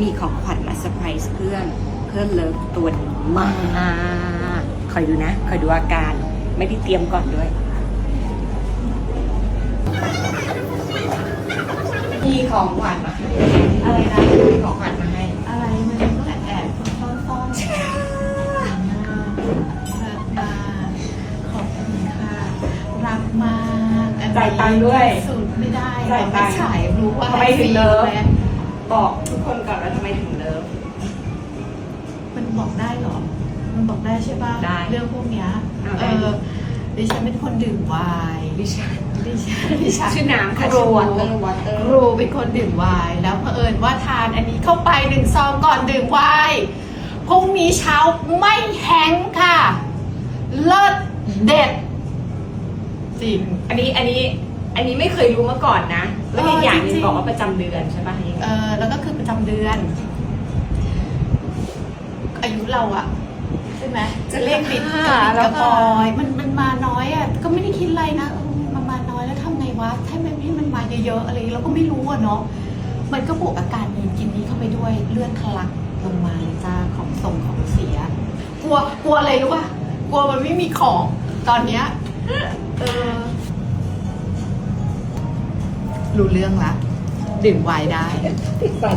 มีของขวัญมาเซอร์ไพรส์เพื่อน เพื่อนเลิฟตัวนี้มาก คอยดูนะ คอยดูอาการ ไม่ได้เตรียมก่อนด้วย มีของขวัญมาให้อะไรนะมีของขวัญมาให้ อะไรมันต้องแอบแอบซ่อนซ่อนๆรักมากขอบคุณค่ะ รักมากอันนี้จ่ายตังค์ด้วย สุดไม่ได้จ่ายตังค์ ไม่ฉายรู้ว่าทำไมถึงเลิฟแวะ บอกทุกคนก่อนว่าทำไมถึงเลิฟ มันบอกได้เหรอ มันบอกได้ใช่ป่ะ ได้เรื่องพวกเนี้ยเอาเอได้อดิฉันเป็นคนดื่มไวน์ดิฉันดิฉันดิฉัน ชื่อน้ำค่ะครูชื่อวอเตอร์วอเตอร์ครูเป็นคนดื่มไวน์แล้วเผอิญว่าทานอันนี้เข้าไปหนึ่งซองก่อนดื่มไวน์พรุ่งนี้เช้าไม่แห้งก์ค่ะ เลิศเด็ดจริงอันนี้อันนี้ อันนี้ไม่เคยรู้มาก่อนนะ แล้วอีกอย่างหนึงจริงๆบอกว่าประจำเดือนใช่ปะเออแล้วก็คือประจำเดือน อายุเราอะใช่ไหมจะเลขปิดอ่ากับแล้กวระก็ปอยมันมันมาน้อยอะก็ไม่ได้คิดอะไรนะเออมันมาน้อยแล้วทำไงวะให้มันให้มันมาเยอะๆอะไรเราก็ไม่รู้อะเนาะมันก็บวกอาการนี้กินนี้เข้าไปด้วยเลือดทะลักลงมาเลยจ้าของส่งของเสีย กลัวกลัวอะไรรู้ป่ะกลัวมันไม่มีของตอนเนี้ยเออ รู้เรื่องละดื่มไวน์ได้ติดฟัน